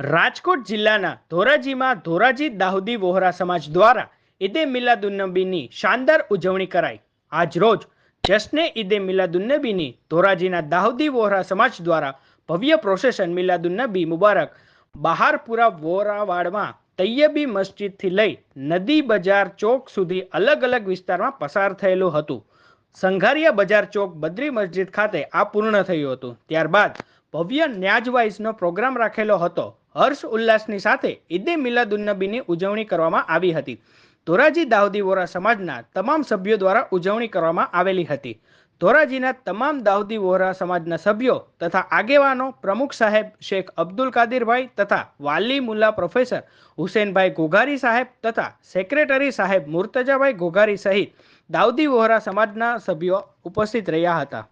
રાજકોટ જિલ્લાના ધોરાજીમાં ધોરાજી દાઉદી વોહરા સમાજ દ્વારા ઈદે મિલાદુન્નબીની શાનદાર ઉજવણી કરાઈ. આજ રોજ જશ્ને ઈદે મિલાદુન્નબીની ધોરાજીના દાઉદી વોહરા સમાજ દ્વારા ભવ્ય પ્રોસેશન મિલાદુન્નબી મુબારક બહારપુરા વોરાવાડમાં તૈયબી મસ્જિદથી લઈ નદી બજાર ચોક સુધી અલગ અલગ વિસ્તારમાં પસાર થયેલું હતું. સંઘારિયા બજાર ચોક બદ્રી મસ્જિદ ખાતે આ પૂર્ણ થયું હતું. ત્યારબાદ ભવ્ય ન્યાજવાઇઝનો પ્રોગ્રામ રાખેલો હતો. હર્ષ ઉલ્લાસની સાથે ઈદે મિલાદુન્નબીની ઉજવણી કરવામાં આવી હતી. ધોરાજી દાઉદી વોરા સમાજના તમામ સભ્યો દ્વારા ઉજવણી કરવામાં આવેલી હતી. ધોરાજીના તમામ દાઉદી વોરા સમાજના સભ્યો તથા આગેવાનો પ્રમુખ સાહેબ શેખ અબ્દુલ કાદિરભાઈ તથા વાલી મુલ્લા પ્રોફેસર હુસેનભાઈ ઘોઘારી સાહેબ તથા સેક્રેટરી સાહેબ મુર્તજાભાઈ ઘોઘારી સહિત દાઉદી વોહરા સમાજના સભ્યો ઉપસ્થિત રહ્યા હતા.